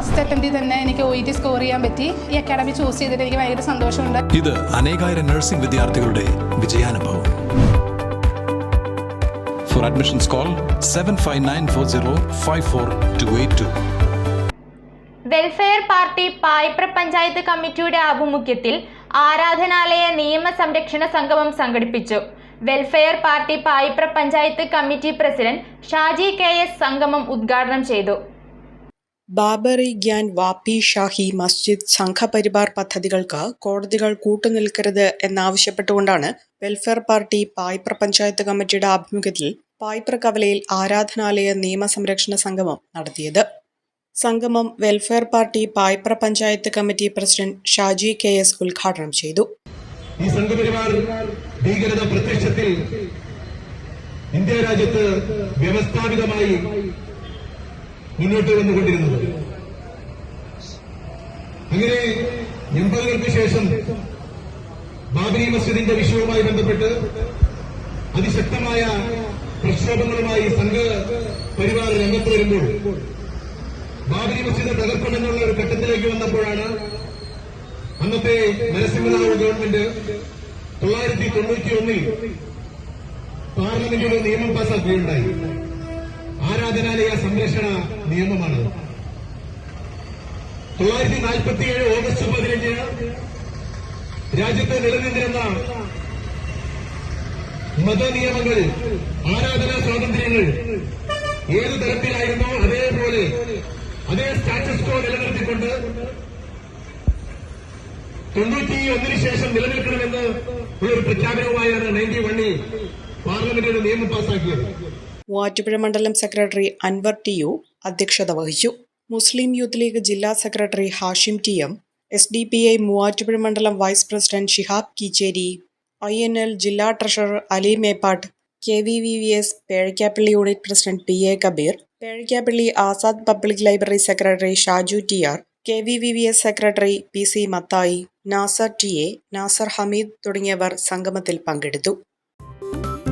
First അറ്റംപ്റ്റിൽ തന്നെ എനിക്ക് O E T score ചെയ്യാൻ പറ്റി. ഈ അക്കാഡമി ചൂസ് ചെയ്തിട്ട് എനിക്ക് ഭയങ്കര സന്തോഷമുണ്ട്. ഇത് അനേകായിരം നഴ്സിംഗ് വിദ്യാർത്ഥികളുടെ വിജയാനുഭവം. For admissions call seven five nine four zero five four two eight two welfare party Paipra panchayat കമ്മിറ്റിയുടെ ആഭിമുഖ്യത്തിൽ ആരാധനാലയ നിയമ സംരക്ഷണ സംഗമം സംഘടിപ്പിച്ചു. Welfare party Paipra panchayat committee president Shaji K S സംഗമം ഉദ്ഘാടനം ചെയ്തു. ബാബറി ഗ്യാൻ വാപ്പി ഷാഹി മസ്ജിദ് സംഘപരിവാർ പദ്ധതികൾക്ക് കോടതികൾ കൂട്ടുനിൽക്കരുത് എന്നാവശ്യപ്പെട്ടുകൊണ്ടാണ് വെൽഫെയർ പാർട്ടി പായ്പ്ര പഞ്ചായത്ത് കമ്മിറ്റിയുടെ ആഭിമുഖ്യത്തിൽ പായ്പ്ര കവലയിൽ ആരാധനാലയ നിയമസംരക്ഷണ സംഗമം നടത്തിയത്. സംഗമം welfare party Paipra panchayat committee president Shaji K S ഉദ്ഘാടനം ചെയ്തു. ഈ സംഘപരിവാർ ഭീകരത പ്രത്യക്ഷത്തിൽ ഇന്ത്യ രാജ്യത്ത് വ്യവസ്ഥാപിതമായി മുന്നോട്ട് വന്നുകൊണ്ടിരുന്നത്. അങ്ങനെ എൺപതുകൾക്ക് ശേഷം ബാബരി മസ്ജിദിന്റെ വിഷയവുമായി ബന്ധപ്പെട്ട് അതിശക്തമായ പ്രക്ഷോഭങ്ങളുമായി സംഘ പരിവാർ രംഗത്ത് വരുമ്പോൾ ബാബരി മസ്ജിദ് തകർക്കണമെന്നുള്ള ഒരു ഘട്ടത്തിലേക്ക് വന്നപ്പോഴാണ് അന്നത്തെ നരസിംഹറാവു ഗവൺമെന്റ് തൊള്ളായിരത്തി തൊണ്ണൂറ്റി ഒന്നിൽ പാർലമെന്റിൽ നിയമം പാസാക്കുകയുണ്ടായി. ആരാധനാലയ സംരക്ഷണ നിയമമാണ് തൊള്ളായിരത്തി നാൽപ്പത്തിയേഴ് ഓഗസ്റ്റ് പതിനഞ്ചിന് രാജ്യത്ത് നിലനിന്നിരുന്ന മതനിയമങ്ങൾ ആരാധനാ സ്വാതന്ത്ര്യങ്ങൾ ഏത് തരത്തിലായിരുന്നോ അതേപോലെ അതേ സ്റ്റാറ്റസ് കോ നിലനിർത്തിക്കൊണ്ട് തൊണ്ണൂറ്റി ഒന്നിന് ശേഷം നിലനിൽക്കണമെന്ന് ഒരു പ്രഖ്യാപനവുമായാണ് നയന്റി വണ്ണിൽ പാർലമെന്റ് ഒരു നിയമം പാസാക്കിയത്. മൂവാറ്റുപുഴ മണ്ഡലം സെക്രട്ടറി അൻവർ ടി യു അധ്യക്ഷത വഹിച്ചു. മുസ്ലിം യൂത്ത് ലീഗ് ജില്ലാ secretary Hashim T M S D P I Muvattupuzha മണ്ഡലം vice president Shihab Keecheri I N L ജില്ലാ treasurer Ali Meppattu K V V V S Pezhakkappilly unit president P A Kabeer Pezhakkappilly Azad public library secretary Shaju T R K V V V S secretary P C Mathai Nasar T A Nasar Hameed തുടങ്ങിയവർ സംഗമത്തിൽ പങ്കെടുത്തു.